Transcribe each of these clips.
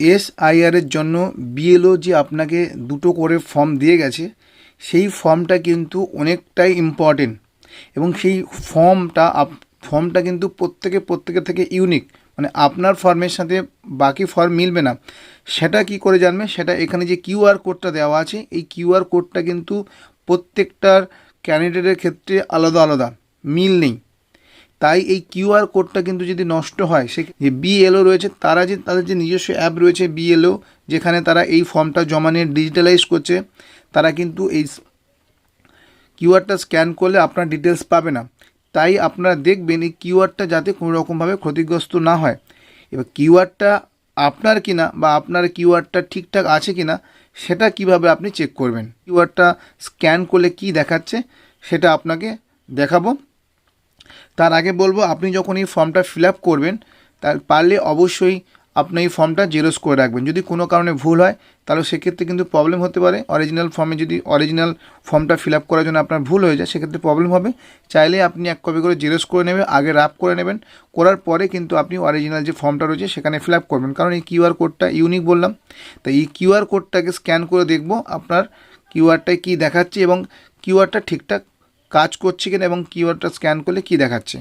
এসআইআরের জন্য বিএলও যে আপনাকে দুটো করে ফর্ম দিয়ে গেছে, সেই ফর্মটা কিন্তু অনেকটাই ইম্পর্টেন্ট এবং সেই ফর্মটা আপ ফর্মটা কিন্তু প্রত্যেকে, প্রত্যেকের থেকে ইউনিক মানে আপনার ফর্মের সাথে বাকি ফর্ম মিলবে না। সেটা কি করে জানবে? সেটা এখানে যে কিউআর কোডটা দেওয়া আছে, এই কিউআর কোডটা কিন্তু প্রত্যেকটার ক্যান্ডিডেটের ক্ষেত্রে আলাদা আলাদা। মিল নেই। তাই এই কিউআর কোডটা কিন্তু যদি নষ্ট হয়, সে যে বিএলও রয়েছে, তারা যে তাদের যে নিজস্ব অ্যাপ রয়েছে বিএলও যেখানে তারা এই ফর্মটা জমা নিয়ে ডিজিটালাইজ করছে, তারা কিন্তু এই কিউআরটা স্ক্যান করলে আপনার ডিটেলস পাবে না। তাই আপনারা দেখবেন এই কিউআরটা যাতে কোনো রকমভাবে ক্ষতিগ্রস্ত না হয়। এবার কিউআরটা আপনার কিনা বা আপনার কিউআরটা ঠিকঠাক আছে কিনা, সেটা কীভাবে আপনি চেক করবেন? কিউআরটা স্ক্যান করলে কি দেখাচ্ছে, সেটা আপনাকে দেখাবো। তার আগে বলব, আপনি যখন এই ফর্মটা ফিল আপ করবেন, তার পারলে অবশ্যই আপনি এই ফর্মটা জেরক্স করে রাখবেন। যদি কোনো কারণে ভুল হয়, তাহলে সেক্ষেত্রে কিন্তু প্রবলেম হতে পারে। অরিজিনাল ফর্মে যদি অরিজিনাল ফর্মটা ফিল আপ করার জন্য আপনার ভুল হয়ে যায়, সেক্ষেত্রে প্রবলেম হবে। চাইলে আপনি এক কপি করে জেরক্স করে নেবেন, আগে রাপ করে নেবেন। করার পরে কিন্তু আপনি অরিজিনাল যে ফর্মটা রয়েছে, সেখানে ফিল আপ করবেন। কারণ এই কিউআর কোডটা ইউনিক বললাম। তাই এই কিউআর কোডটাকে স্ক্যান করে দেখব, আপনার কিউআরটায় কী দেখাচ্ছে এবং কিউআরটা ঠিকঠাক কাজ করছে কিনা এবং কিউআরটা স্ক্যান করলে কী দেখাচ্ছে?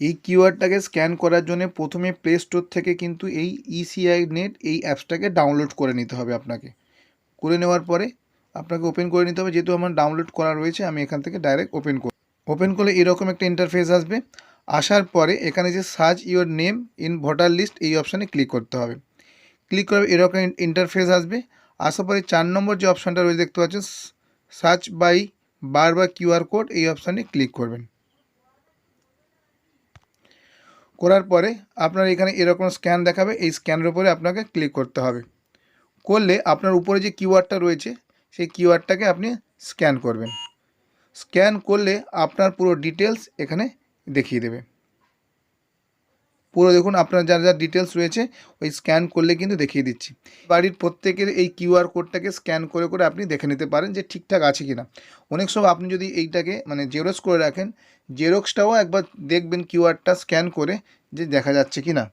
এই কিউআরটাকে স্ক্যান করার জন্য প্রথমে প্লে স্টোর থেকে কিন্তু এই ইসিআই নেট এই অ্যাপসটাকে ডাউনলোড করে নিতে হবে আপনাকে। করে নেওয়ার পরে আপনাকে ওপেন করে নিতে হবে। যেহেতু আমার ডাউনলোড করা রয়েছে, আমি এখান থেকে ডাইরেক্ট ওপেন করি ওপেন করলে এরকম একটা ইন্টারফেস আসবে। আসার পরে এখানে যে search your name in voter list এই অপশানে ক্লিক করতে হবে। ক্লিক করে এরকম ইন্টারফেস আসবে। আসার পরে চার নম্বর যে অপশানটা রয়েছে, দেখতে পাচ্ছেন সার্চ বাই বার বা কিউআর কোড এই অপশানে ক্লিক করবেন। করার পরে আপনার এখানে এরকম স্ক্যান দেখাবে, এই স্ক্যানের উপরে আপনাকে ক্লিক করতে হবে। করলে আপনার উপরে যে কিউআরটা রয়েছে, সেই কিউআরটাকে আপনি স্ক্যান করবেন। স্ক্যান করলে আপনার পুরো ডিটেলস এখানে দেখিয়ে দেবে। পুরো দেখুন, আপনার যা যা ডিটেলস রয়েছে, ওই স্ক্যান করলে কিন্তু দেখিয়ে দিচ্ছি। বাড়ির প্রত্যেকের এই কিউআর কোডটাকে স্ক্যান করে করে আপনি দেখে নিতে পারেন যে ঠিকঠাক আছে কি না অনেক সময় আপনি যদি এইটাকে মানে জেরক্স করে রাখেন জেরক্সটাও একবার দেখবেন কিউআরটা স্ক্যান করে যে দেখা যাচ্ছে কি না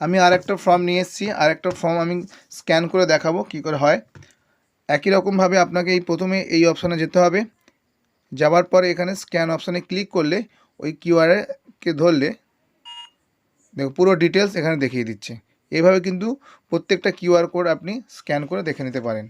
আমি আর একটা ফর্ম নিয়ে এসেছি আর একটা ফর্ম আমি স্ক্যান করে দেখাবো কি করে হয়। একই রকমভাবে আপনাকে এই প্রথমে এই অপশানে যেতে হবে। যাওয়ার পরে এখানে স্ক্যান অপশানে ক্লিক করলে ওই কিউআরকে ধরলে, দেখো পুরো ডিটেলস এখানে দেখিয়ে দিচ্ছে। এভাবে কিন্তু প্রত্যেকটা কিউআর কোড আপনি স্ক্যান করে দেখে নিতে পারেন।